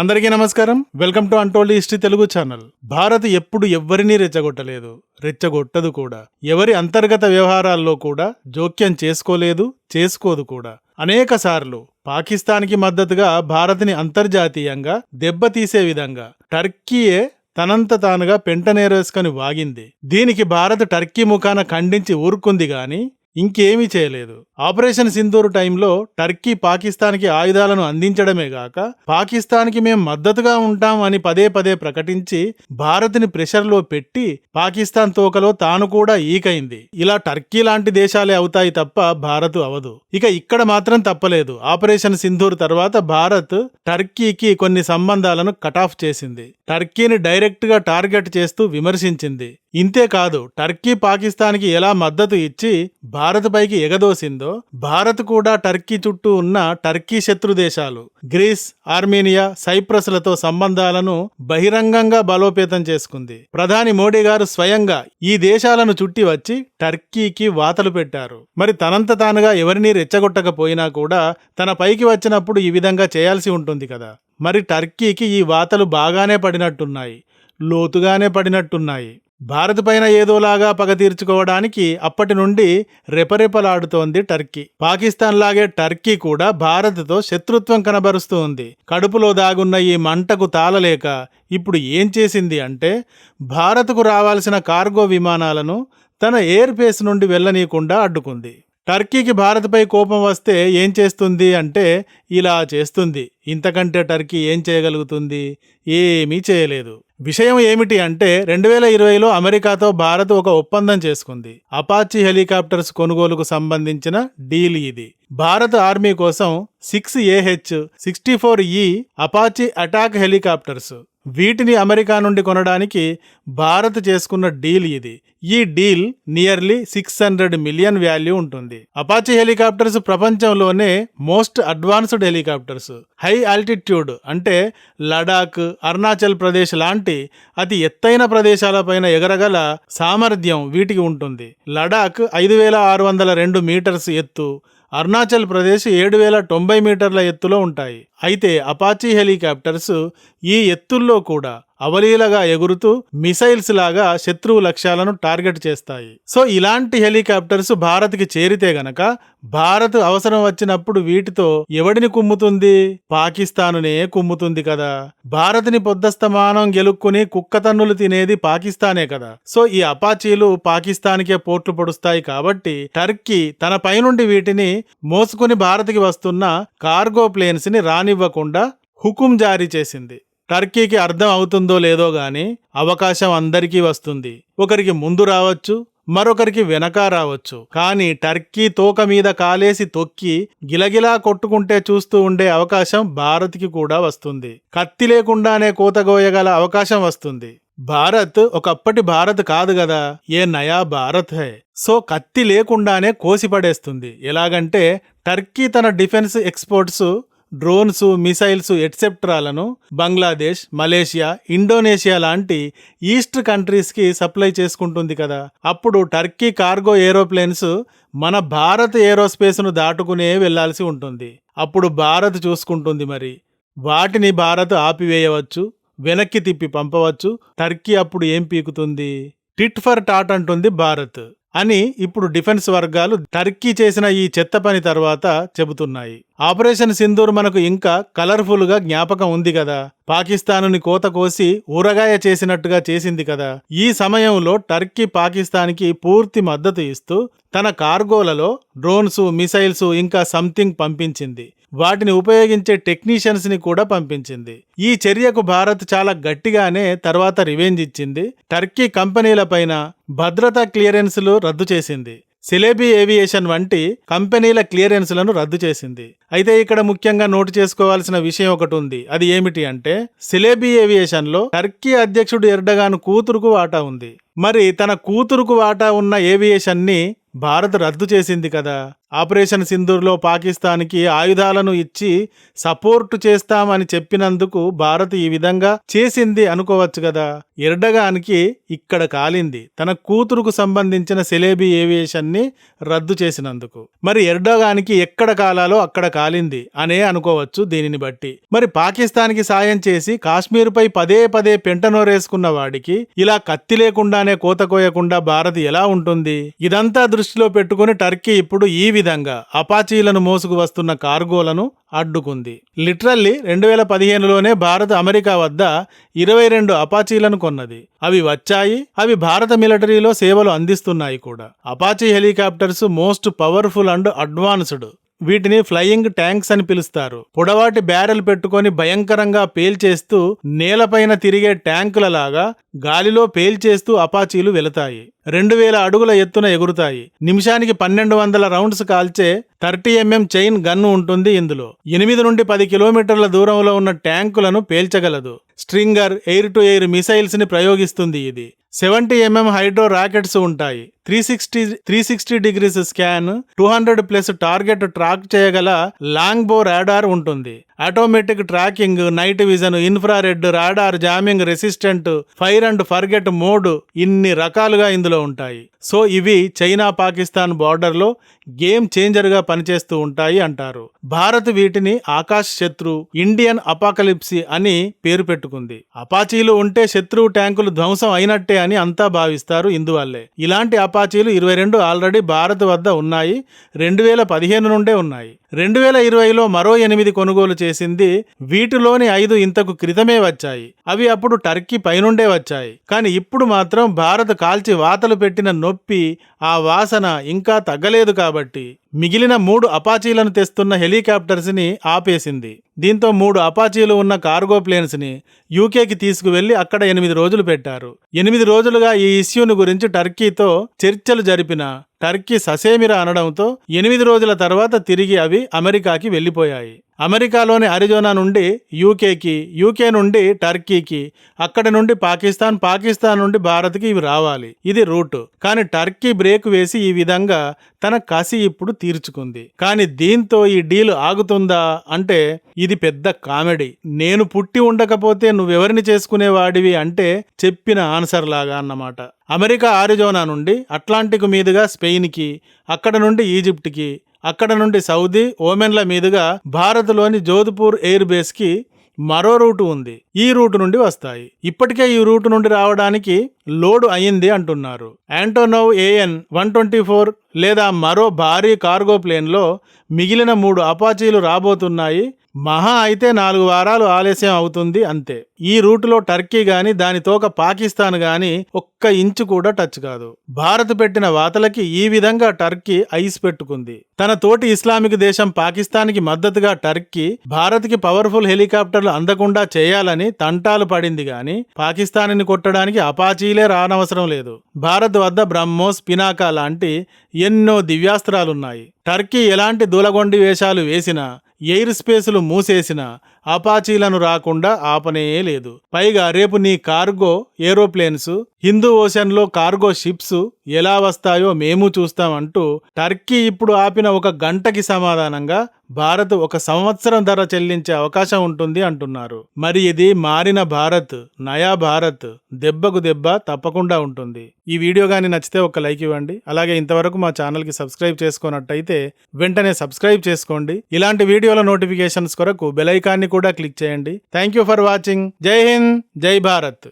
అందరికీ నమస్కారం. Welcome to untold history Telugu channel. Bharat ఎప్పుడు ఎవ్వరినీ రెచ్చగొట్టలేదు. రెచ్చగొట్టదు కూడా. ఎవరి అంతర్గత వ్యవహారాల్లో కూడా జోక్యం చేసుకోలేదు చేసుకోదు కూడా. అనేక సార్లు పాకిస్తాన్కి మద్దతుగా భారత్ని అంతర్జాతీయంగా దెబ్బతీసే విధంగా టర్కీయే తనంత తానుగా పెంటనేరేసుకొని వాగింది. దీనికి భారత్ టర్కీ ముఖాన ఖండించి ఊరుకుంది గాని ఇంకేమీ చేయలేదు. ఆపరేషన్ సింధూర్ టైంలో టర్కీ పాకిస్తాన్కి ఆయుధాలను అందించడమే గాక పాకిస్తాన్కి మేం మద్దతుగా ఉంటాం అని పదే పదే ప్రకటించి భారత్ని ప్రెషర్లో పెట్టి పాకిస్తాన్ తోకలో తాను కూడా ఈకైంది. ఇలా టర్కీ లాంటి దేశాలే అవుతాయి తప్ప భారత్ అవదు. ఇక ఇక్కడ మాత్రం తప్పలేదు. ఆపరేషన్ సింధూర్ తర్వాత భారత్ టర్కీకి కొన్ని సంబంధాలను కటాఫ్ చేసింది. టర్కీని డైరెక్ట్గా టార్గెట్ చేస్తూ విమర్శించింది. ఇంతే కాదు టర్కీ పాకిస్తాన్కి ఎలా మద్దతు ఇచ్చి భారత్ పైకి ఎగదోసిందో భారత్ కూడా టర్కీ చుట్టూ ఉన్న టర్కీ శత్రు దేశాలు గ్రీస్ ఆర్మేనియా సైప్రస్లతో సంబంధాలను బహిరంగంగా బలోపేతం చేసుకుంది. ప్రధాని మోడీ గారు స్వయంగా ఈ దేశాలను చుట్టి వచ్చి టర్కీకి వాతలు పెట్టారు. మరి తనంత తానుగా ఎవరినీ రెచ్చగొట్టకపోయినా కూడా తన పైకి వచ్చినప్పుడు ఈ విధంగా చేయాల్సి ఉంటుంది కదా. మరి టర్కీకి ఈ వాతలు బాగానే పడినట్టున్నాయి లోతుగానే పడినట్టున్నాయి. భారత్ పైన ఏదోలాగా పగ తీర్చుకోవడానికి అప్పటి నుండి రెపరెపలాడుతోంది టర్కీ. పాకిస్తాన్ లాగే టర్కీ కూడా భారత్తో శత్రుత్వం కనబరుస్తూ ఉంది. కడుపులో దాగున్న ఈ మంటకు తాళలేక ఇప్పుడు ఏం చేసింది అంటే భారత్కు రావాల్సిన కార్గో విమానాలను తన ఎయిర్ బేస్ నుండి వెళ్ళనీయకుండా అడ్డుకుంది. టర్కీకి భారత్పై కోపం వస్తే ఏం చేస్తుంది అంటే ఇలా చేస్తుంది. ఇంతకంటే టర్కీ ఏం చేయగలుగుతుంది? ఏమీ చేయలేదు. విషయం ఏమిటి అంటే రెండు వేల ఇరవైలో అమెరికాతో భారత్ ఒక ఒప్పందం చేసుకుంది. అపాచీ హెలికాప్టర్స్ కొనుగోలుకు సంబంధించిన డీల్ ఇది. భారత ఆర్మీ కోసం సిక్స్ ఏహెచ్ సిక్స్టీ ఫోర్ ఈ అపాచీ అటాక్ హెలికాప్టర్స్ వీటిని అమెరికా నుండి కొనడానికి భారత్ చేసుకున్న డీల్ ఇది. ఈ deal nearly six hundred million value ఉంటుంది. అపాచీ హెలికాప్టర్స్ ప్రపంచంలోనే most advanced helicopters. High altitude అంటే లడాక్ అరుణాచల్ ప్రదేశ్ లాంటి అతి ఎత్తైన ప్రదేశాలపైన ఎగరగల సామర్థ్యం వీటికి ఉంటుంది. లడాక్ ఐదు వేల ఆరు వందల రెండు మీటర్స్ ఎత్తు అరుణాచల్ ప్రదేశ్ ఏడు వేల తొంభై మీటర్ల ఎత్తులో ఉంటాయి. అయితే అపాచీ హెలికాప్టర్స్ ఈ ఎత్తుల్లో కూడా అవలీలగా ఎగురుతూ మిసైల్స్ లాగా శత్రువు లక్ష్యాలను టార్గెట్ చేస్తాయి. సో ఇలాంటి హెలికాప్టర్స్ భారత్కి చేరితే గనక భారత్ అవసరం వచ్చినప్పుడు వీటితో ఎవడిని కుమ్ముతుంది? పాకిస్తానునే కుమ్ముతుంది కదా. భారత్ని పొద్దస్తమానం గెలుక్కుని కుక్కతన్నులు తినేది పాకిస్తానే కదా. సో ఈ అపాచీలు పాకిస్తాన్కే పోట్లు పొడుస్తాయి కాబట్టి టర్కీ తన పైనుండి వీటిని మోసుకుని భారత్కి వస్తున్న కార్గో ప్లేన్స్ని రానివ్వకుండా హుకుం జారీ చేసింది. టర్కీకి అర్థం అవుతుందో లేదో గాని అవకాశం అందరికీ వస్తుంది. ఒకరికి ముందు రావచ్చు మరొకరికి వెనక రావచ్చు. కానీ టర్కీ తోక మీద కాలేసి తొక్కి గిలగిలా కొట్టుకుంటే చూస్తూ ఉండే అవకాశం భారత్కి కూడా వస్తుంది. కత్తి లేకుండానే కోతగోయగల అవకాశం వస్తుంది. భారత్ ఒకప్పటి భారత్ కాదు కదా ఏ నయా భారత్ హై. సో కత్తి లేకుండానే కోసి పడేస్తుంది. ఎలాగంటే టర్కీ తన డిఫెన్స్ ఎక్స్పోర్ట్స్ డ్రోన్స్ మిసైల్స్ ఎట్సెప్ట్రాలను బంగ్లాదేశ్ మలేషియా ఇండోనేషియా లాంటి ఈస్ట్ కంట్రీస్కి సప్లై చేసుకుంటుంది కదా. అప్పుడు టర్కీ కార్గో ఏరోప్లేన్స్ మన భారత్ ఏరోస్పేస్ను దాటుకునే వెళ్ళాల్సి ఉంటుంది. అప్పుడు భారత్ చూసుకుంటుంది మరి. వాటిని భారత్ ఆపివేయవచ్చు వెనక్కి తిప్పి పంపవచ్చు. టర్కీ అప్పుడు ఏం పీకుతుంది? టిట్ ఫర్ టాట్ అంటుంది భారత్. అని ఇప్పుడు డిఫెన్స్ వర్గాలు టర్కీ చేసిన ఈ చెత్త పని తర్వాత చెబుతున్నాయి. ఆపరేషన్ సింధూర్ మనకు ఇంకా కలర్ఫుల్గా జ్ఞాపకం ఉంది కదా. పాకిస్తానుని కోత కోసి ఊరగాయ చేసినట్టుగా చేసింది కదా. ఈ సమయంలో టర్కీ పాకిస్తాన్కి పూర్తి మద్దతు ఇస్తూ తన కార్గోలలో డ్రోన్స్ మిసైల్స్ ఇంకా సంథింగ్ పంపించింది. వాటిని ఉపయోగించే టెక్నీషియన్స్ని కూడా పంపించింది. ఈ చర్యకు భారత్ చాలా గట్టిగానే తర్వాత రివెంజ్ ఇచ్చింది. టర్కీ కంపెనీల పైన భద్రతా క్లియరెన్స్లు రద్దు చేసింది. సిలేబీ ఏవియేషన్ వంటి కంపెనీల క్లియరెన్స్లను రద్దు చేసింది. అయితే ఇక్కడ ముఖ్యంగా నోటు చేసుకోవాల్సిన విషయం ఒకటి ఉంది. అది ఏమిటి అంటే సిలేబీ ఏవియేషన్లో టర్కీ అధ్యక్షుడు ఎర్డగాన్ కూతురుకు వాటా ఉంది. మరి తన కూతురుకు వాటా ఉన్న ఏవియేషన్ని భారత్ రద్దు చేసింది కదా. ఆపరేషన్ సింధూర్లో పాకిస్తాన్కి ఆయుధాలను ఇచ్చి సపోర్ట్ చేస్తామని చెప్పినందుకు భారత్ ఈ విధంగా చేసింది అనుకోవచ్చు కదా. ఎర్డగానికి ఇక్కడ కాలింది. తన కూతురుకు సంబంధించిన సెలేబీ ఏవియేషన్ని రద్దు చేసినందుకు. మరి ఎర్డగానికి ఎక్కడ కాలాలో అక్కడ కాలింది అనే అనుకోవచ్చు దీనిని బట్టి. మరి పాకిస్తాన్కి సాయం చేసి కాశ్మీర్పై పదే పదే పెంటనోరేసుకున్న వాడికి ఇలా కత్తి లేకుండానే కోత కోయకుండా భారత్ ఎలా ఉంటుంది? ఇదంతా దృష్టిలో పెట్టుకుని టర్కీ ఇప్పుడు ఈ విధంగా అపాచీలను మోసుకు వస్తున్న కార్గోలను అడ్డుకుంది. లిటరల్లీ రెండు వేల పదిహేనులోనే భారత్ అమెరికా వద్ద ఇరవై రెండు అపాచీలను కొన్నది. అవి వచ్చాయి అవి భారత మిలిటరీలో సేవలు అందిస్తున్నాయి కూడా. Apache helicopters most powerful and advanced. వీటిని ఫ్లయింగ్ ట్యాంక్స్ అని పిలుస్తారు. పొడవాటి బ్యారెల్ పెట్టుకొని భయంకరంగా పేల్చేస్తూ నేలపైన తిరిగే ట్యాంకుల లాగా గాలిలో పేల్చేస్తూ అపాచీలు వెళతాయి. రెండు వేల అడుగుల ఎత్తున ఎగురుతాయి. నిమిషానికి పన్నెండు వందల రౌండ్స్ కాల్చే థర్టీ ఎంఎం చైన్ గన్ను ఉంటుంది ఇందులో. ఎనిమిది నుండి పది కిలోమీటర్ల దూరంలో ఉన్న ట్యాంకులను పేల్చగలదు. స్ట్రింగర్ ఎయిర్ టు ఎయిర్ మిసైల్స్ని ప్రయోగిస్తుంది ఇది. సెవెంటీ ఎంఎం హైడ్రో రాకెట్స్ ఉంటాయి. Three sixty three sixty degrees scan two hundred plus target track చేయగల లాంగ్ బో రాడార్ ఉంటుంది. Automatic tracking night vision infrared radar jamming resistant fire and forget mode ఇన్ని రకాలుగా ఇందులో ఉంటాయి. సో ఇవి China Pakistan బార్డర్లో game చేంజర్గా పనిచేస్తూ ఉంటాయి అంటారు. భారత్ వీటిని ఆకాశ శత్రు ఇండియన్ అపాకలిప్సీ అని పేరు పెట్టుకుంది. అపాచీలు ఉంటే శత్రువు ట్యాంకులు ధ్వంసం అయినట్టే అని అంతా భావిస్తారు ఇందువల్లే ఇలాంటి అపాచీలు ఇరవై రెండు ఆల్రెడీ భారత్ వద్ద ఉన్నాయి రెండు వేల పదిహేను నుండే ఉన్నాయి. రెండు వేల ఇరవైలో మరో ఎనిమిది కొనుగోలు చేసింది వీటిలోని ఐదు ఇంతకు క్రితమే వచ్చాయి. అవి అప్పుడు టర్కీ పైనుండే వచ్చాయి. కానీ ఇప్పుడు మాత్రం భారత్ కాల్చి వాతలు పెట్టిన నొప్పి ఆ వాసన ఇంకా తగ్గలేదు కాబట్టి. మిగిలిన మూడు అపాచీలను తెస్తున్న హెలికాప్టర్స్ని ఆపేసింది. దీంతో మూడు అపాచీలు ఉన్న కార్గో ప్లేన్స్ని యూకేకి తీసుకువెళ్ళి అక్కడ ఎనిమిది రోజులు పెట్టారు. ఎనిమిది రోజులుగా ఈ ఇష్యూని గురించి టర్కీతో చర్చలు జరిపిన టర్కీ ససేమిరా అనడంతో ఎనిమిది రోజుల తర్వాత తిరిగి అవి అమెరికాకి వెళ్ళిపోయాయి అమెరికాలోని అరిజోనా నుండి యూకేకి యూకే నుండి టర్కీకి అక్కడి నుండి పాకిస్తాన్ పాకిస్తాన్ నుండి భారత్కి ఇవి రావాలి. ఇది రూట్. కానీ టర్కీ బ్రేక్ వేసి ఈ విధంగా తన కసి ఇప్పుడు తీర్చుకుంది. కానీ దీంతో ఈ డీల్ ఆగుతుందా అంటే ఇది పెద్ద కామెడీ. నేను పుట్టి ఉండకపోతే నువ్వెవరిని చేసుకునేవాడివి అంటే చెప్పిన ఆన్సర్ లాగా అన్నమాట. అమెరికా ఆరిజోనా నుండి అట్లాంటిక్ మీదుగా స్పెయిన్కి అక్కడ నుండి ఈజిప్ట్కి అక్కడ నుండి సౌదీ ఓమెన్ల మీదుగా భారత్లోని జోధ్పూర్ ఎయిర్ బేస్కి మరో రూటు ఉంది. ఈ రూటు నుండి వస్తాయి. ఇప్పటికే ఈ రూటు నుండి రావడానికి లోడ్ అయింది అంటున్నారు. Antonov AN one twenty four లేదా మరో భారీ కార్గో ప్లేన్లో మిగిలిన మూడు అపాచీలు రాబోతున్నాయి. మహా అయితే నాలుగు వారాలు ఆలస్యం అవుతుంది అంతే. ఈ రూటులో టర్కీ గాని దాని తోక పాకిస్తాన్ గాని ఒక్క ఇంచు కూడా టచ్ కాదు. భారత్ పెట్టిన వాతలకి ఈ విధంగా టర్కీ ఐస్ పెట్టుకుంది. తన తోటి ఇస్లామిక్ దేశం పాకిస్తాన్కి మద్దతుగా టర్కీ భారత్కి పవర్ఫుల్ హెలికాప్టర్లు అందకుండా చేయాలని తంటాలు పడింది గాని పాకిస్తాన్ని కొట్టడానికి అపాచీలే రానవసరం లేదు. భారత్ వద్ద బ్రహ్మోస్ పినాకా లాంటి ఎన్నో దివ్యాస్త్రాలున్నాయి. టర్కీ ఎలాంటి దూలగొండి వేషాలు వేసినా ఎయిర్ స్పేసులు మూసేసిన అపాచీలను రాకుండా ఆపనే లేదు. పైగా రేపు నీ కార్గో ఏరోప్లేన్స్ హిందూ ఓషన్లో కార్గో షిప్స్ ఎలా వస్తాయో మేము చూస్తామంటూ టర్కీ ఇప్పుడు ఆపిన ఒక గంటకి సమాధానంగా భారత్ ఒక సంవత్సరం ధర చెల్లించే అవకాశం ఉంటుంది అంటున్నారు. మరి ఇది మారిన భారత్ నయా భారత్ దెబ్బకు దెబ్బ తప్పకుండా ఉంటుంది. ఈ వీడియో కానీ నచ్చితే ఒక లైక్ ఇవ్వండి. అలాగే ఇంతవరకు మా ఛానల్కి సబ్స్క్రైబ్ చేసుకున్నట్టయితే వెంటనే సబ్స్క్రైబ్ చేసుకోండి. ఇలాంటి వీడియోల నోటిఫికేషన్స్ కొరకు బెలైకాన్ని కూడా క్లిక్ చేయండి. Thank you for watching. Jai Hind Jai Bharat.